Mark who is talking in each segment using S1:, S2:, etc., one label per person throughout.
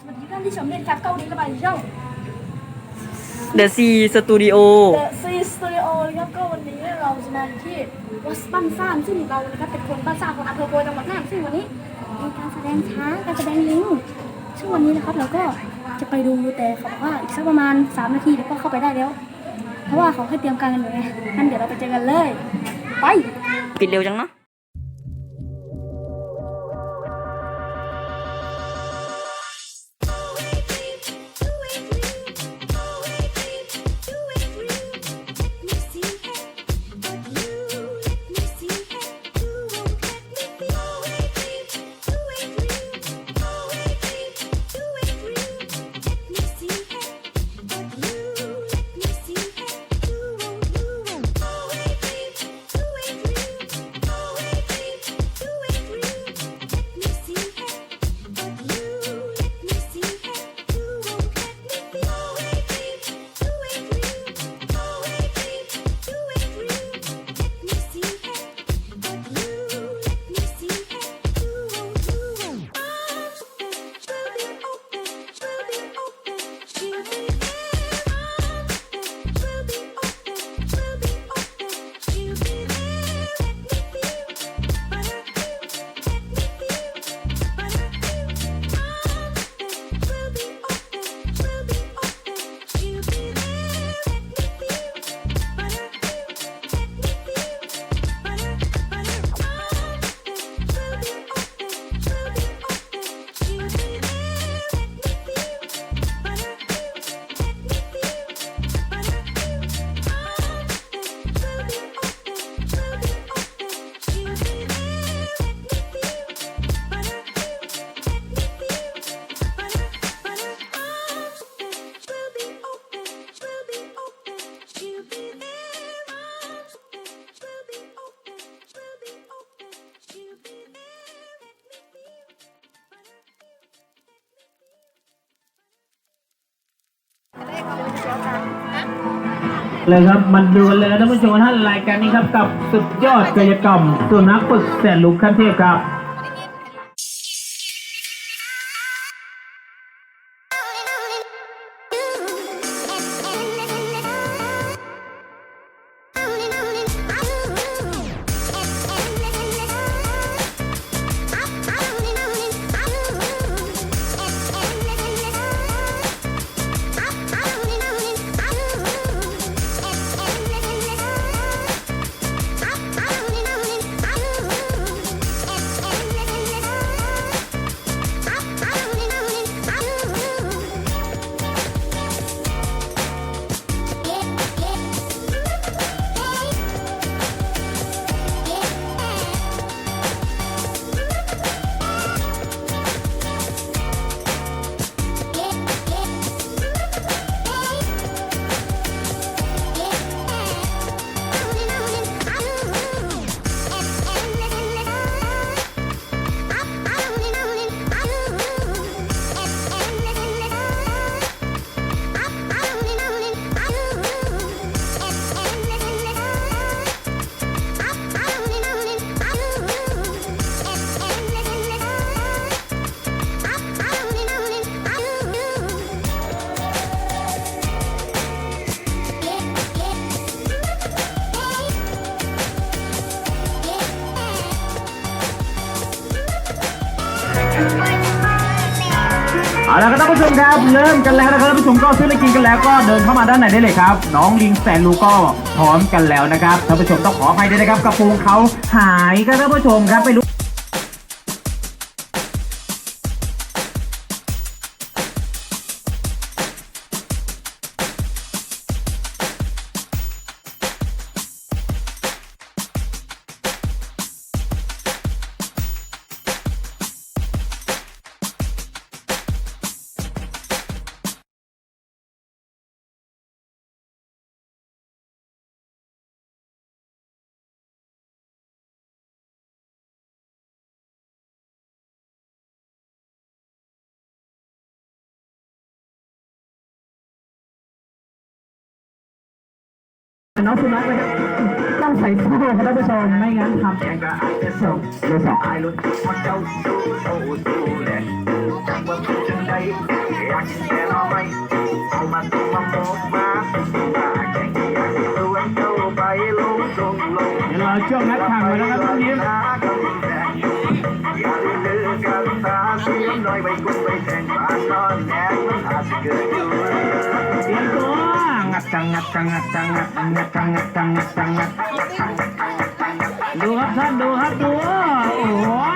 S1: สวัสดีท่านที่ชมเล่นครับเกาหลีระบายช่อง
S2: The Sea Studio
S1: The Sea Studio นะครับก็วันนี้เราจะมาที่วัดบ้านซ่านซึ่งเรานะครับเป็นคนบ้านซ่านของอำเภอโพธิ์จังหวัดน่านซึ่งวันนี้มีการแสดงช้างการแสดงลิงซึ่งวันนี้นะครับเราก็จะไปดูแต่เขาบอกว่าอีกสักประมาณ 3 นาทีเดี๋ยวก็เข้าไปได้แล้ว เพราะว่าเขาให้เตรียมการกันอยู่ไงงั้นเดี๋ยวเราไปเจอกันเลย ไป
S2: ปิดเร็วจังเนาะ
S3: เลยครับมาดูเลยนะท่านผู้ชมท่านรายการนี้ครับกับสุดยอดกายกรรมสุนัขฝึกแสนลูกขั้นเทพครับ ละครับท่านผู้ชมครับเริ่มกันแล้วนะครับท่านผู้ชมก็ซื้อและกินกันแล้วก็เดินเข้ามาด้านในได้เลยครับ น้องลิงแสนรู้ก็พร้อมกันแล้วนะครับท่านผู้ชมต้องขออภัยด้วยนะครับกระโปรงเขาหายครับท่านผู้ชมครับไปรู้ น้องสุนัขนะต้องใส่โซ่ครับท่านผู้ชมไม่งั้นทำแข่งกันไอง
S4: เบอร์สองเดี๋ยวรอช่วงนัดแข่งมาแล้วครับท่าน
S5: ยิ้มอย่าลืมกันตาเสียงน้อยไปกุ้งไปแข่
S3: งปากนอนแดงมันอาจจะกยู่ sangat sangat sangat sangat sangat sangat sangat sangat. Dua dua dua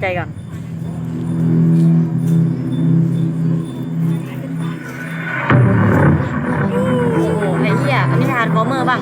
S3: ใจก่อนโอ้โไอ้เหี้ยอันนี้ทานคอมเมอร์บ้าง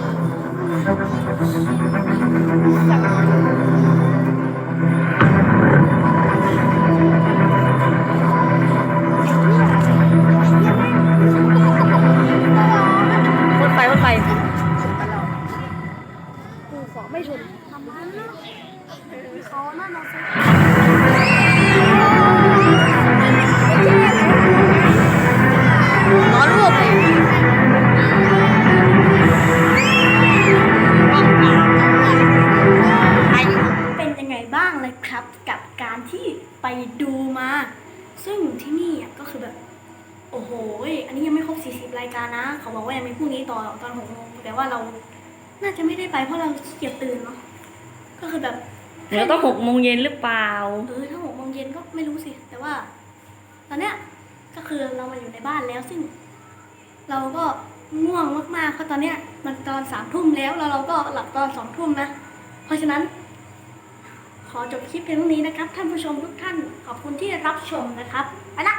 S1: ต่อตอนหกโมงแต่ว่าเราน่าจะไม่ได้ไปเพราะเราขี้เกียจตื่นเนาะก็คือแบบ
S2: เดี๋ยวต้องหกโมงเย็นหรือเปล่า
S1: เออถ้าหกโมงเย็นก็ไม่รู้สิ แต่ว่า ตอนเนี้ยก็คือเรามาอยู่ในบ้านแล้วซึ่ง เราก็ง่วงมากๆเพราะตอนเนี้ย มันตอนสามทุ่มแล้วแล้วเราก็หลับตอนสองทุ่มนะเพราะฉะนั้น ขอจบคลิปเพียงเท่านี้นะครับ ท่านผู้ชมทุกท่านขอบคุณที่รับชมนะครับไปละ